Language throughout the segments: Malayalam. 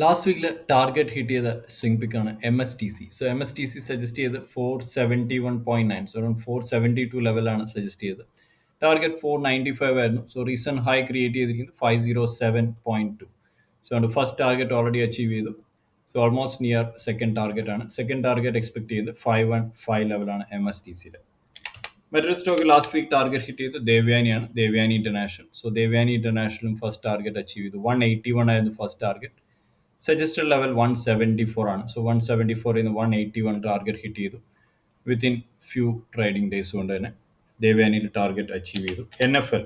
ലാസ്റ്റ് വീക്കിൽ ടാർഗറ്റ് ഹിറ്റ് ചെയ്ത സ്വിംഗ് പിക്ക് ആണ് M S T C so M S T C suggest ചെയ്ത് four seventy one point nine so around four seventy two ലെവലാണ് സജസ്റ്റ് ചെയ്തത് ടാർഗറ്റ് ഫോർ നയന്റി ഫൈവ് ആയിരുന്നു. സോ റീസൺ ഹൈ ക്രിയേറ്റ് ചെയ്തിരിക്കുന്നത് five zero seven point two so അതുകൊണ്ട് ഫസ്റ്റ് ടാർഗറ്റ് ഓൾറെഡി അച്ചീവ് ചെയ്തു. So almost near second target ആണ്. സെക്കൻഡ് ടാർഗറ്റ് എക്സ്പെക്ട് ചെയ്ത് ഫൈവ് വൺ ഫൈവ് ലെവലാണ് എം എസ് ടി സിയുടെ മറ്റൊരു stock last week target hit ചെയ്ത് ദേവ്യാനിയാണ് ദേവ്യാനി ഇന്റർനാഷണൽ സോ ദേവ്യാനി ഇന്റർനാഷണലും ഫസ്റ്റ് ടാർഗറ്റ് അച്ചീവ് ചെയ്തു. വൺ എയ്റ്റി വൺ ആയിരുന്നു first target suggested level one seventy four ആണ്. സോ വൺ സെവന്റി ഫോറിൽ നിന്ന് one eighty one target hit ചെയ്തു. വിത്തിൻ ഫ്യൂ ട്രേഡിംഗ് ഡേയ്സ് കൊണ്ട് തന്നെ ദേവയാനിയിൽ ടാർഗറ്റ് അച്ചീവ് ചെയ്തു. N F L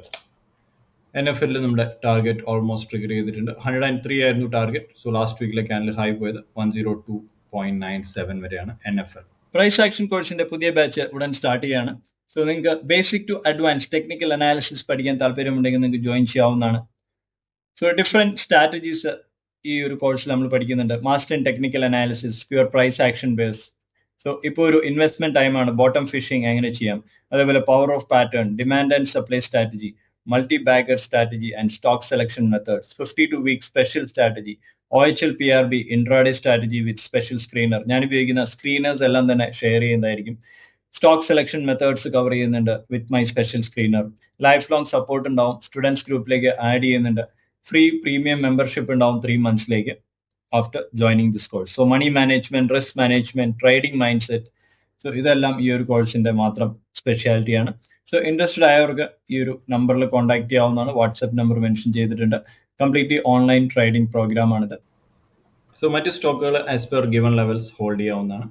N F എല്ലിൽ നമ്മുടെ ടാർഗറ്റ് ഓൾമോസ്റ്റ് ട്രിഗർ ചെയ്തിട്ടുണ്ട്. ഹൺഡ്രഡ് ആൻഡ് ത്രീ ആയിരുന്നു target so last വീക്കിലെ channel high പോയത് one zero two point nine seven വരെയാണ് N F L price action കോഴ്സിന്റെ പുതിയ ബാച്ച് ഉടൻ സ്റ്റാർട്ട് ചെയ്യാണ്. സോ നിങ്ങൾക്ക് basic to advance technical analysis പഠിക്കാൻ താല്പര്യമുണ്ടെങ്കിൽ നിങ്ങൾക്ക് ജോയിൻ ചെയ്യാവുന്നതാണ്. സോ ഡിഫറെന്റ് സ്ട്രാറ്റജീസ് ഈ ഒരു കോഴ്സിൽ നമ്മൾ പഠിക്കുന്നുണ്ട്. Master in technical analysis pure price action base so ഇപ്പോൾ ഒരു ഇൻവെസ്റ്റ്മെന്റ് ടൈമാണ് ബോട്ടം ഫിഷിംഗ് എങ്ങനെ ചെയ്യാം? അതേപോലെ power of pattern demand and supply strategy multi bagger strategy and stock selection methods fifty two week special strategy O H L P R B intraday strategy with special screener ഞാൻ ഉപയോഗിക്കുന്ന സ്ക്രീനേഴ്സ് എല്ലാം തന്നെ ഷെയർ ചെയ്യുന്നതായിരിക്കും. സ്റ്റോക്ക് സെലക്ഷൻ മെത്തേഡ്സ് കവർ ചെയ്യുന്നുണ്ട് with my special screener life long support ഉണ്ടാവും സ്റ്റുഡൻസ് ഗ്രൂപ്പിലേക്ക് ആഡ് ചെയ്യുന്നുണ്ട്. ഫ്രീ പ്രീമിയം മെമ്പർഷിപ്പ് ഉണ്ടാവും three മന്ത്സിലേക്ക് after joining this course so money management risk management trading mind set so ഇതെല്ലാം ഈ ഒരു കോഴ്സിന്റെ മാത്രം സ്പെഷ്യാലിറ്റിയാണ് സോ ഇൻട്രസ്റ്റഡ് ആയവർക്ക് ഈ ഒരു നമ്പറിൽ കോൺടാക്ട് ചെയ്യാവുന്നതാണ്. വാട്സ്ആപ്പ് നമ്പർ മെൻഷൻ ചെയ്തിട്ടുണ്ട്. കംപ്ലീറ്റ്ലി ഓൺലൈൻ ട്രേഡിംഗ് പ്രോഗ്രാം ആണിത്. സോ മറ്റു സ്റ്റോക്കുകൾ as per given levels hold ചെയ്യാവുന്നതാണ്.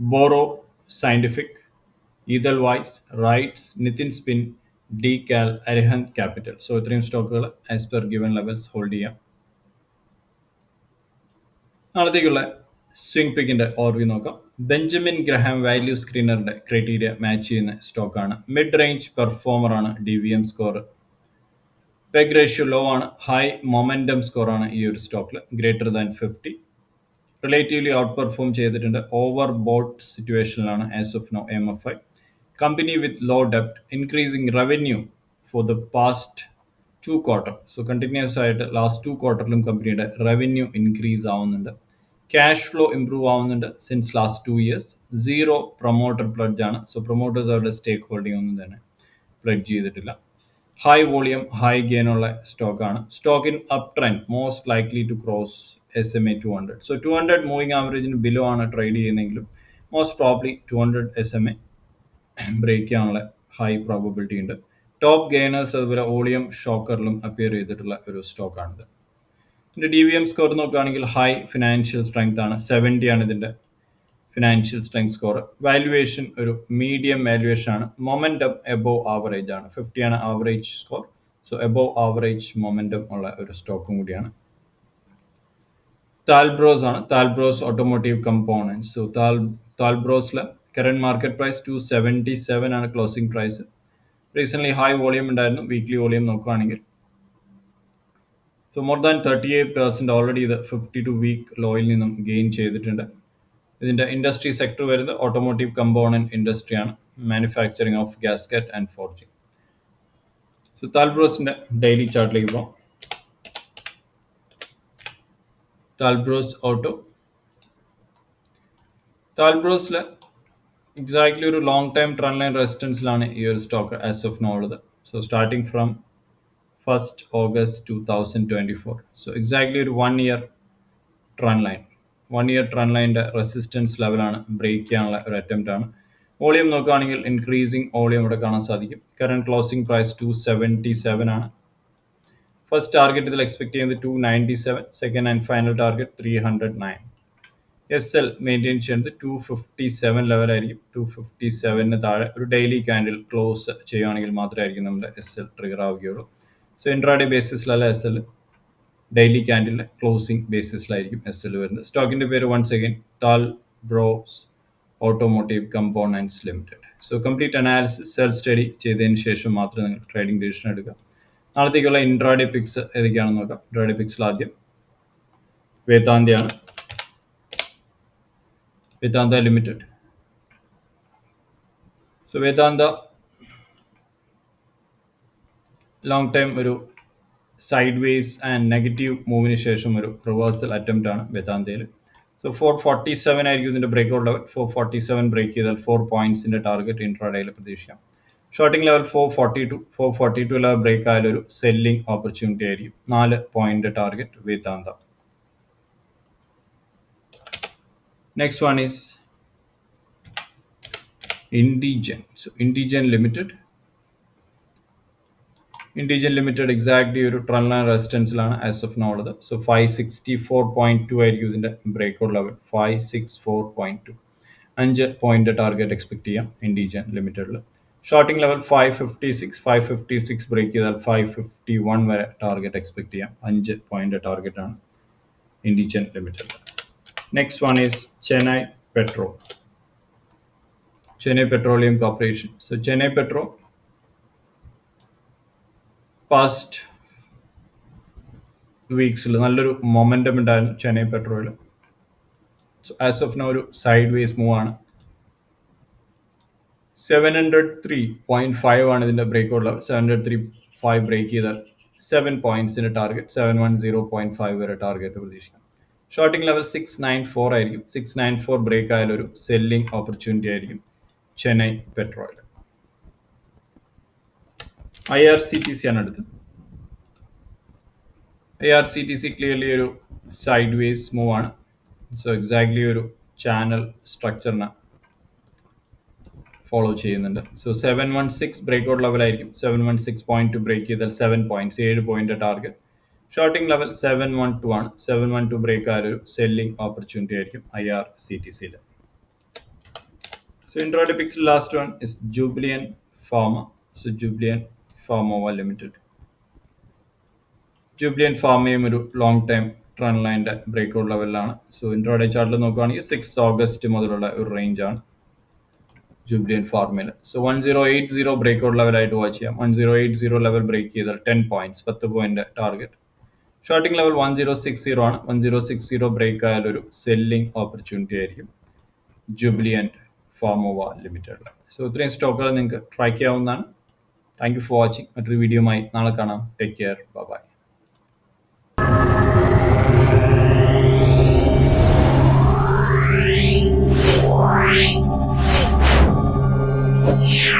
ബോറോ സയന്റിഫിക് ഈതൽ വൈസ് റൈറ്റ്സ് നിതിൻ സ്പിൻ ഡി കാൽ അരിഹന്ത് ക്യാപിറ്റൽ. സോ ഇത്രയും സ്റ്റോക്കുകൾ as per given levels hold ചെയ്യാം. നാളത്തേക്കുള്ള സ്വിംഗ് പിക്കിന്റെ ഓർവ്യൂ നോക്കാം. ബെഞ്ചമിൻ ഗ്രഹാം വാല്യൂ സ്ക്രീനറിന്റെ ക്രൈറ്റീരിയ മാച്ച് ചെയ്യുന്ന സ്റ്റോക്കാണ്. മിഡ് റേഞ്ച് പെർഫോമർ ആണ് D V M score PEG ratio low ആണ്. ഹൈ സ്കോർ ആണ് ഈ ഒരു സ്റ്റോക്കിൽ greater than fifty relatively out perform ചെയ്തിട്ടുണ്ട്. Over boat സിറ്റുവേഷനിലാണ് as of now M F I company with low ഡെപ്റ്റ് increasing revenue for the past two quarter so continuous ആയിട്ട് ലാസ്റ്റ് ടു ക്വാർട്ടറിലും കമ്പനിയുടെ റവന്യൂ ഇൻക്രീസ് ആവുന്നുണ്ട്. ക്യാഷ് ഫ്ലോ ഇംപ്രൂവ് ആവുന്നുണ്ട് since last two years zero promoter pledge ആണ്. സോ പ്രൊമോട്ടേഴ്സ് അവരുടെ സ്റ്റേക്ക് ഹോൾഡിംഗ് ഒന്നും തന്നെ പ്ലഡ്ജ് ചെയ്തിട്ടില്ല. ഹൈ വോളിയം ഹൈ ഗെയിൻ ഉള്ള സ്റ്റോക്കാണ് stock in up trend most likely to cross S M A two hundred so two hundred moving ആവറേജിന് below ആണ് trade ചെയ്യുന്നതെങ്കിലും most probably two hundred S M A break ചെയ്യാനുള്ള ഹൈ പ്രോബബിലിറ്റി ഉണ്ട്. ടോപ്പ് ഗെയിനേഴ്സ് അതുപോലെ ഓളിയം ഷോക്കറിലും അപ്പിയർ ചെയ്തിട്ടുള്ള ഒരു സ്റ്റോക്കാണിത് ഇതിന്റെ ഡി വി എം സ്കോർ നോക്കുകയാണെങ്കിൽ ഹൈ ഫിനാൻഷ്യൽ സ്ട്രെങ്ത് ആണ്. സെവന്റി ആണ് ഇതിന്റെ ഫിനാൻഷ്യൽ സ്ട്രെങ്ത് സ്കോർ വാല്യുവേഷൻ ഒരു മീഡിയം വാല്യുവേഷൻ ആണ്. മൊമെന്റം എബോവ് ആവറേജ് ആണ്. ഫിഫ്റ്റി ആണ് average score so above average momentum ഉള്ള ഒരു സ്റ്റോക്കും കൂടിയാണ്. താൽബ്രോസ് ആണ്. താൽബ്രോസ് ഓട്ടോമോട്ടീവ് കമ്പോണൻസ് സോ താൽ താൽബ്രോസിലെ current market price two seventy seven ആണ് closing price recently high volume ഉണ്ടായിരുന്നു വീക്ക്ലി വോളിയം നോക്കുകയാണെങ്കിൽ so more than thirty eight percent already ഇത് ഫിഫ്റ്റി ടു വീക്ക് ലോയിൽ നിന്നും ഗെയിൻ ചെയ്തിട്ടുണ്ട്. ഇതിന്റെ ഇൻഡസ്ട്രി സെക്ടർ വരുന്നത് automotive component ഇൻഡസ്ട്രിയാണ് manufacturing of gasket and forging so താൽബ്രോസിന്റെ daily ചാർട്ടിലേക്ക് പോകാം താൽബ്രോസ് ഓട്ടോ താൽബ്രോസിൽ എക്സാക്ട്ലി ഒരു ലോങ് ടൈം ട്രെൻഡ് ലൈൻ റെസിസ്റ്റൻസിലാണ് ഈ ഒരു സ്റ്റോക്ക് ആസ് ഓഫ് നോ ഉള്ളത്. So starting from first August two thousand twenty four so exactly ഒരു one year trend line one year trend ലൈന്റെ resistance ലെവലാണ് ബ്രേക്ക് ചെയ്യാനുള്ള ഒരു അറ്റംപ്റ്റ് ആണ്. വോളിയം നോക്കുകയാണെങ്കിൽ ഇൻക്രീസിങ് വോളിയം ഇവിടെ കാണാൻ സാധിക്കും. Current closing price two seventy seven ആണ്. ഫസ്റ്റ് ടാർഗറ്റ് ഇതിൽ എക്സ്പെക്ട് ചെയ്യുന്നത് two ninety seven second and final target three hundred nine S L maintain ചെയ്യുന്നത് ടു ഫിഫ്റ്റി സെവൻ ലെവലായിരിക്കും ടു ഫിഫ്റ്റി സെവനിന് താഴെ ഒരു ഡെയിലി ക്യാൻഡിൽ ക്ലോസ് ചെയ്യുകയാണെങ്കിൽ മാത്രമായിരിക്കും നമ്മുടെ എസ് എൽ ട്രിഗർ ആവുകയുള്ളൂ. സോ ഇൻട്രാഡേ ബേസിസിലല്ല എസ് എൽ ഡെയിലി ക്യാൻഡിലെ ക്ലോസിംഗ് ബേസിസിലായിരിക്കും എസ് എൽ വരുന്നത്. സ്റ്റോക്കിന്റെ പേര് once again Talbros automotive components limited so complete analysis self study ചെയ്തതിന് ശേഷം മാത്രമേ നിങ്ങൾ ട്രേഡിംഗ് ഡിസിഷൻ എടുക്കുക. നാളത്തേക്കുള്ള ഇൻട്രാഡേ പിക്സ് ഏതൊക്കെയാണെന്ന് നോക്കാം. ഇൻട്രാഡേ പിക്സിൽ ആദ്യം വേദാന്തയാണ്. Vedanta Limited. So Vedanta long time ഒരു സൈഡ് വേസ് ആൻഡ് നെഗറ്റീവ് മൂവിന് ശേഷം ഒരു റിവേഴ്സൽ അറ്റംപ്റ്റ് ആണ് വേദാന്തയിൽ സോ ഫോർ ഫോർട്ടി സെവൻ ആയിരിക്കും ഇതിന്റെ break out level four forty seven break ചെയ്താൽ ഫോർ പോയിന്റ്സിന്റെ ടാർഗറ്റ് ഇൻട്രാഡേയിൽ പ്രതീക്ഷിക്കാം. Shorting level four forty two four forty two level break ആയാലൊരു selling opportunity ആയിരിക്കും. നാല് point target Vedanta next one is Indigen. So Indigen Limited. Indegene limited exactly ഒരു ട്രെൻഡ് ആൻഡ് റെസിസ്റ്റൻസിലാണ് ആസ് ഓഫ് നോ ഉള്ളത്. So five sixty four point two ആയിരിക്കും ഇതിന്റെ break out level five six four point two അഞ്ച് പോയിന്റ് ടാർഗറ്റ് എക്സ്പെക്ട് ചെയ്യാം ഇൻഡിജൻ ലിമിറ്റഡിൽ shorting level five fifty six five fifty six break ചെയ്താൽ ഫൈവ് ഫിഫ്റ്റി വൺ വരെ ടാർഗറ്റ് എക്സ്പെക്ട് ചെയ്യാം. അഞ്ച് പോയിന്റ് ടാർഗറ്റ് ആണ് Indegene limited next one is Chennai petrol Chennai petroleum corporation so Chennai petrol past വീക്സിൽ നല്ലൊരു മൊമെന്റം ഉണ്ടായിരുന്നു ചെന്നൈ പെട്രോളിൽ സോ ആസ് ഓഫ് നോ ഒരു സൈഡ് വേസ് മൂവ് ആണ്. Seven hundred three point five ആണ് ഇതിന്റെ ബ്രേക്ക് ഉള്ളത്. Seven hundred three five break ചെയ്താൽ seven പോയിന്റ്സിന്റെ target seven one zero point five വരെ ടാർഗറ്റ് പ്രതീക്ഷിക്കാം. Shorting level six nine four ആയിരിക്കും. സിക്സ് നയൻ ഫോർ ബ്രേക്ക് ആയാലും ഒരു സെല്ലിംഗ് ഓപ്പർച്യൂണിറ്റി ആയിരിക്കും Chennai പെട്രോയിൽ I R C T C ആണ് അടുത്ത് I R C T C clearly ഒരു സൈഡ് വേസ് മൂവ് ആണ്. സോ എക്സാക്ട്ലി ഒരു ചാനൽ സ്ട്രക്ചറിനെ ഫോളോ ചെയ്യുന്നുണ്ട്. So seven one six break out ലെവലായിരിക്കും seven one six point two break ചെയ്താൽ സെവൻ പോയിന്റ്സ് ഏഴ് point target shorting level seven one two ആണ്. സെവൻ വൺ ടു ബ്രേക്ക് ആ ഒരു സെല്ലിംഗ് ഓപ്പർച്യൂണിറ്റി ആയിരിക്കും ഐ ആർ സി ടി സിയിൽ so intraday പിക്സിൽ last one is Jubilant Pharma so Jubilant Pharmova limited Jubilant ഫാമയും ഒരു ലോങ് ടൈം ട്രെൻഡ് ലൈന്റെ ബ്രേക്ക് ഔട്ട് ലെവലിലാണ് സോ ഇൻട്രോഡേ ചാർട്ടിൽ നോക്കുകയാണെങ്കിൽ സിക്സ് ഓഗസ്റ്റ് മുതലുള്ള ഒരു റേഞ്ച് ആണ് Jubilant ഫാർമയിൽ so one zero eight zero break out ലെവലായിട്ട് watch ചെയ്യാം. One zero eight zero level break ചെയ്താൽ ടെൻ പോയിന്റ്സ് പത്ത് point target shorting level one zero six zero ആണ്. One zero six zero break ആയാൽ ഒരു സെല്ലിംഗ് ഓപ്പർച്യൂണിറ്റി ആയിരിക്കും. ജൂബിലി ആൻഡ് ഫാമോവ ലിമിറ്റഡ് സോ ഇത്രയും സ്റ്റോക്കുകൾ നിങ്ങൾക്ക് ട്രാക്ക് ചെയ്യാവുന്നതാണ്. താങ്ക് യു ഫോർ വാച്ചിങ് മറ്റൊരു വീഡിയോയുമായി നാളെ കാണാം. Take care bye Yeah.